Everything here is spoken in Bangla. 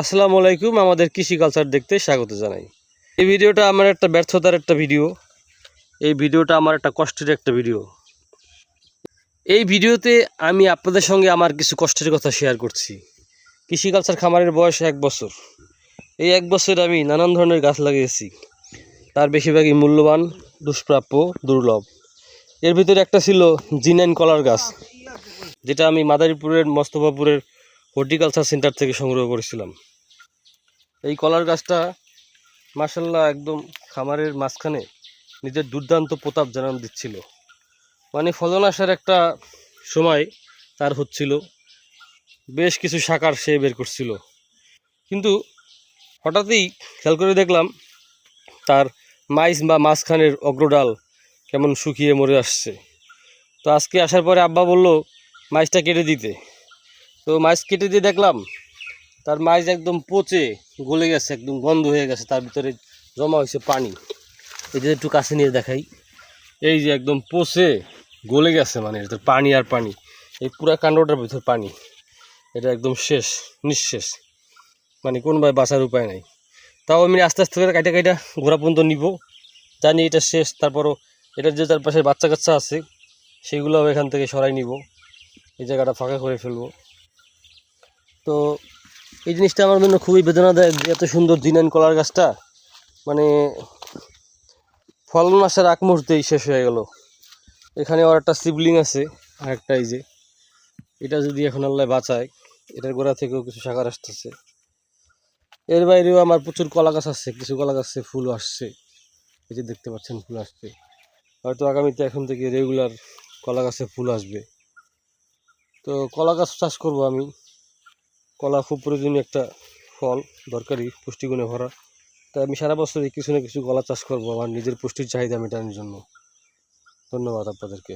আসসালামু আলাইকুম, আমাদের কৃষি কালচার দেখতে স্বাগত জানাই। এই ভিডিওটা আমার একটা ব্যর্থতার একটা ভিডিও। এই ভিডিওটা আমার একটা কষ্টের একটা ভিডিও। এই ভিডিওতে আমি আপনাদের সঙ্গে আমার কিছু কষ্টের কথা শেয়ার করছি। কৃষি কালচার খামারের বয়স এক বছর। এই এক বছর আমি নানান ধরনের গাছ লাগিয়েছি। তার বেশিরভাগই মূল্যবান, দুষ্প্রাপ্য, দুর্লভ। এর ভিতরে একটা ছিল জিনাইন কলার গাছ, যেটা আমি মাদারীপুরের, মস্তফাপুরের হর্টিকালচার সেন্টার থেকে সংগ্রহ করেছিলাম। এই কলার গাছটা মাসাল্লাহ একদম খামারের মাঝখানে নিজের দুর্দান্ত প্রতাপ জানান দিচ্ছিল। মানে ফলন আসার একটা সময় তার হচ্ছিল। বেশ কিছু শাকার সে বের করছিল। কিন্তু হঠাৎই খেয়াল করে দেখলাম তার মাইস বা মাঝখানের অগ্রডাল কেমন শুকিয়ে মরে আসছে। তো আজকে আসার পরে আব্বা বলল, মাইসটা কেটে দিতে। তো মাছ কেটে দিয়ে দেখলাম, তার মাছ একদম পচে গলে গেছে, একদম গন্ধ হয়ে গেছে, তার ভিতরে জমা হয়েছে পানি। এই যে একটু কাছে নিয়ে দেখাই। এই যে একদম পচে গলে গেছে মানে এটার পানি আর পানি। এই পুরা কাণ্ডটার ভিতর পানি। এটা একদম শেষ, নিঃশেষ। মানে কোনোভাবে বাঁচার উপায় নাই। তাও আমি আস্তে আস্তে করে কাইটা কাইটা ঘোরা পর্যন্ত নিব। জানি এটা শেষ, তারপরও এটার যে চারপাশে বাচ্চা কাচ্চা আছে সেগুলো এখান থেকে সরাই নিব। এই জায়গাটা ফাঁকা করে ফেলব। তো এই জিনিসটা আমার জন্য খুবই বেদনাদায়ক যে এত সুন্দর দিনান কলার গাছটা। মানে ফলন আসার এক মুহূর্তেই শেষ হয়ে গেল। এখানে আর একটা শিবলিং আছে আর একটা এই যে। এটা যদি এখন আল্লাহ বাঁচায়, এটার গোড়া থেকেও কিছু শাখার আসতেছে। এর বাইরেও আমার প্রচুর কলা গাছ আসছে কিছু কলা গাছে ফুল আসছে। এই যে দেখতে পাচ্ছেন, ফুল আসছে। হয়তো আগামীতে এখন থেকে রেগুলার কলা গাছে ফুল আসবে। তো কলা গাছ চাষ করব আমি। কলা খুব প্রয়োজনীয় একটা ফল, দরকারি, পুষ্টিগুণে ভরা। তাই আমি সারা বছরই কিছু না কিছু কলা চাষ করব, আমার নিজের পুষ্টির চাহিদা মেটানোর জন্য। ধন্যবাদ আপনাদেরকে।